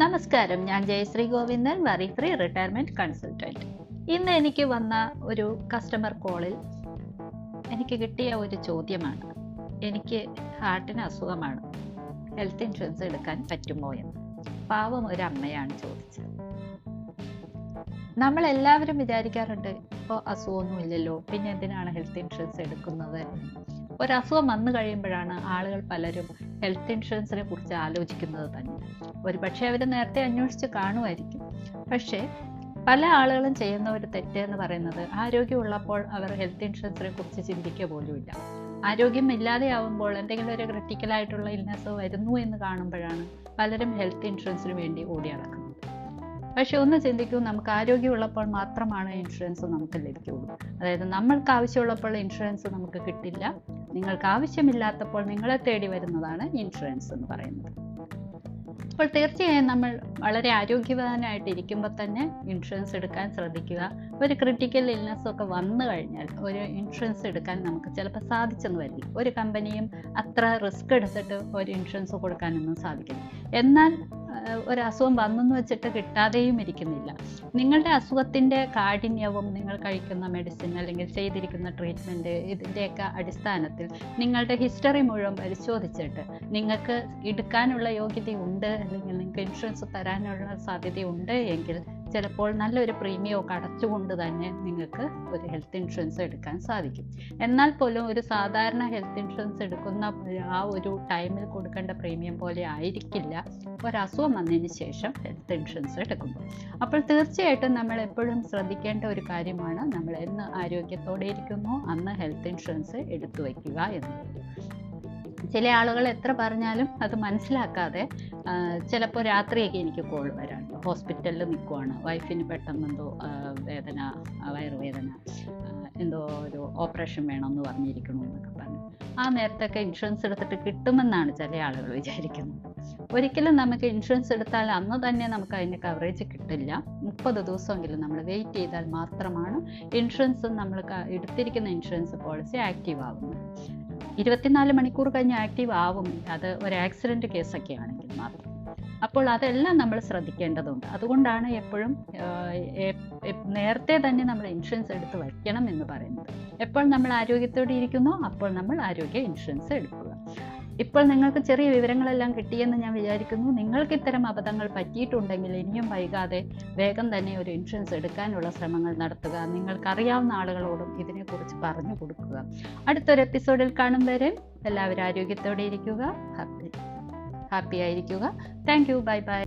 നമസ്കാരം. ഞാൻ Jayashree Govindan worry free retirement consultant. ഇന്ന് എനിക്ക് വന്ന ഒരു കസ്റ്റമർ കോളിൽ എനിക്ക് കിട്ടിയ ഒരു ചോദ്യമാണ്. എനിക്ക് ഹാർട്ടിന് അസുഖമാണ്. ഹെൽത്ത് ഇൻഷുറൻസ് എടുക്കാൻ പറ്റുമോ എന്ന്. പാവം ഒരു അമ്മയാണ് ചോദിച്ചത്. നമ്മൾ എല്ലാവരും വിചാരിക്കാറുണ്ട് ഇപ്പോൾ അസുഖമൊന്നുമില്ലല്ലോ പിന്നെ എന്തിനാണ് ഹെൽത്ത് ഇൻഷുറൻസ് എടുക്കുന്നത്? ഒരു അസുഖം വന്നു കഴിയുമ്പോഴാണ് ആളുകൾ പലരും ഹെൽത്ത് ഇൻഷുറൻസിനെ കുറിച്ച് ആലോചിക്കുന്നത് തന്നെ. ഒരു പക്ഷേ അവർ നേരത്തെ അന്വേഷിച്ച് കാണുമായിരിക്കും. പക്ഷേ പല ആളുകളും ചെയ്യുന്ന ഒരു തെറ്റ് എന്ന് പറയുന്നത് ആരോഗ്യമുള്ളപ്പോൾ അവർ ഹെൽത്ത് ഇൻഷുറൻസിനെ കുറിച്ച് ചിന്തിക്കുക പോലുമില്ല. ആരോഗ്യം ഇല്ലാതെയാവുമ്പോൾ എന്തെങ്കിലും ഒരു ക്രിട്ടിക്കൽ ആയിട്ടുള്ള ഇൽനെസ് വരുന്നു എന്ന് കാണുമ്പോഴാണ് പലരും ഹെൽത്ത് ഇൻഷുറൻസിന് വേണ്ടി ഓടി നടക്കുന്നത്. പക്ഷെ ഒന്ന് ചിന്തിക്കൂ നമുക്ക് ആരോഗ്യമുള്ളപ്പോൾ മാത്രമാണ് ഇൻഷുറൻസ് നമുക്ക് ലഭിക്കുകയുള്ളൂ അതായത് നമ്മൾക്ക് ആവശ്യമുള്ളപ്പോൾ ഇൻഷുറൻസ് നമുക്ക് കിട്ടില്ല. നിങ്ങൾക്ക് ആവശ്യമില്ലാത്തപ്പോൾ നിങ്ങളെ തേടി വരുന്നതാണ് ഇൻഷുറൻസ് എന്ന് പറയുന്നത്. അപ്പോൾ തീർച്ചയായും നമ്മൾ വളരെ ആരോഗ്യവാനായിട്ട് ഇരിക്കുമ്പോൾ തന്നെ ഇൻഷുറൻസ് എടുക്കാൻ ശ്രദ്ധിക്കുക. ഒരു ക്രിട്ടിക്കൽ ഇൽനെസ് ഒക്കെ വന്നു കഴിഞ്ഞാൽ ഒരു ഇൻഷുറൻസ് എടുക്കാൻ നമുക്ക് ചിലപ്പോൾ സാധിച്ചെന്ന് വരില്ല. ഒരു കമ്പനിയും അത്ര റിസ്ക് എടുത്തിട്ട് ഒരു ഇൻഷുറൻസ് കൊടുക്കാനൊന്നും സാധിക്കില്ല. എന്നാൽ ഒരു അസുഖം വന്നെന്ന് വെച്ചിട്ട് കിട്ടാതെയും ഇരിക്കുന്നില്ല. നിങ്ങളുടെ അസുഖത്തിന്റെ കാഠിന്യവും നിങ്ങൾ കഴിക്കുന്ന മെഡിസിൻ അല്ലെങ്കിൽ ചെയ്തിരിക്കുന്ന ട്രീറ്റ്മെന്റ് ഇതിന്റെയൊക്കെ അടിസ്ഥാനത്തിൽ നിങ്ങളുടെ ഹിസ്റ്ററി മുഴുവൻ പരിശോധിച്ചിട്ട് നിങ്ങൾക്ക് എടുക്കാനുള്ള യോഗ്യതയുണ്ട് അല്ലെങ്കിൽ നിങ്ങൾക്ക് ഇൻഷുറൻസ് തരാനുള്ള സാധ്യതയുണ്ട് എങ്കിൽ ചിലപ്പോൾ നല്ലൊരു പ്രീമിയം ഒക്കെ അടച്ചുകൊണ്ട് തന്നെ നിങ്ങൾക്ക് ഒരു ഹെൽത്ത് ഇൻഷുറൻസ് എടുക്കാൻ സാധിക്കും. എന്നാൽ പോലും ഒരു സാധാരണ ഹെൽത്ത് ഇൻഷുറൻസ് എടുക്കുന്ന ആ ഒരു ടൈമിൽ കൊടുക്കേണ്ട പ്രീമിയം പോലെ ആയിരിക്കില്ല. ഒരസുഖം വന്നതിന് ശേഷം ഹെൽത്ത് ഇൻഷുറൻസ് എടുക്കുമ്പോൾ. അപ്പോൾ തീർച്ചയായിട്ടും നമ്മൾ എപ്പോഴും ശ്രദ്ധിക്കേണ്ട ഒരു കാര്യമാണ് നമ്മൾ എന്ന് ആരോഗ്യത്തോടെ ഇരിക്കുന്നു അന്ന് ഹെൽത്ത് ഇൻഷുറൻസ് എടുത്തു വയ്ക്കുക എന്നുള്ളത്. ചില ആളുകൾ എത്ര പറഞ്ഞാലും അത് മനസ്സിലാക്കാതെ ചിലപ്പോൾ രാത്രിയൊക്കെ എനിക്ക് കോൾ വരാറുണ്ട്. ഹോസ്പിറ്റലിൽ നിൽക്കുവാണ്. വൈഫിന് പെട്ടെന്ന് എന്തോ വേദന വയറുവേദന എന്തോ ഒരു ഓപ്പറേഷൻ വേണമെന്ന് പറഞ്ഞിരിക്കണു എന്നൊക്കെ പറഞ്ഞു. ആ നേരത്തൊക്കെ ഇൻഷുറൻസ് എടുത്തിട്ട് കിട്ടുമെന്നാണ് ചില ആളുകൾ വിചാരിക്കുന്നത്. ഒരിക്കലും നമുക്ക് ഇൻഷുറൻസ് എടുത്താൽ അന്ന് തന്നെ നമുക്ക് അതിന്റെ കവറേജ് കിട്ടില്ല. മുപ്പത് ദിവസമെങ്കിലും നമ്മൾ വെയിറ്റ് ചെയ്താൽ മാത്രമാണ് ഇൻഷുറൻസ് നമ്മൾ എടുത്തിരിക്കുന്ന ഇൻഷുറൻസ് പോളിസി ആക്റ്റീവ് ആവുന്നത്. ഇരുപത്തിനാല് മണിക്കൂർ കഴിഞ്ഞ് ആക്റ്റീവ് ആവും അത് ഒരു ആക്സിഡന്റ് കേസൊക്കെ ആണെങ്കിൽ മാത്രം. അപ്പോൾ അതെല്ലാം നമ്മൾ ശ്രദ്ധിക്കേണ്ടതുണ്ട്. അതുകൊണ്ടാണ് എപ്പോഴും നേരത്തെ തന്നെ നമ്മൾ ഇൻഷുറൻസ് എടുത്ത് വയ്ക്കണം എന്ന് പറയുന്നത്. എപ്പോൾ നമ്മൾ ആരോഗ്യത്തോടെ ഇരിക്കുന്നോ അപ്പോൾ നമ്മൾ ആരോഗ്യ ഇൻഷുറൻസ് എടുക്കുക ഇപ്പോൾ നിങ്ങൾക്ക് ചെറിയ വിവരങ്ങളെല്ലാം കിട്ടിയെന്ന് ഞാൻ വിചാരിക്കുന്നു. നിങ്ങൾക്ക് ഇത്തരം അബദ്ധങ്ങൾ പറ്റിയിട്ടുണ്ടെങ്കിൽ ഇനിയും വൈകാതെ വേഗം തന്നെ ഒരു ഇൻഷുറൻസ് എടുക്കാനുള്ള ശ്രമങ്ങൾ നടത്തുക. നിങ്ങൾക്കറിയാവുന്ന ആളുകളോടും ഇതിനെക്കുറിച്ച് പറഞ്ഞു കൊടുക്കുക. അടുത്തൊരു എപ്പിസോഡിൽ കാണും വരെ എല്ലാവരും ആരോഗ്യത്തോടെ ഇരിക്കുക. ഹാപ്പി ഹാപ്പി ആയിരിക്കുക. Thank you bye bye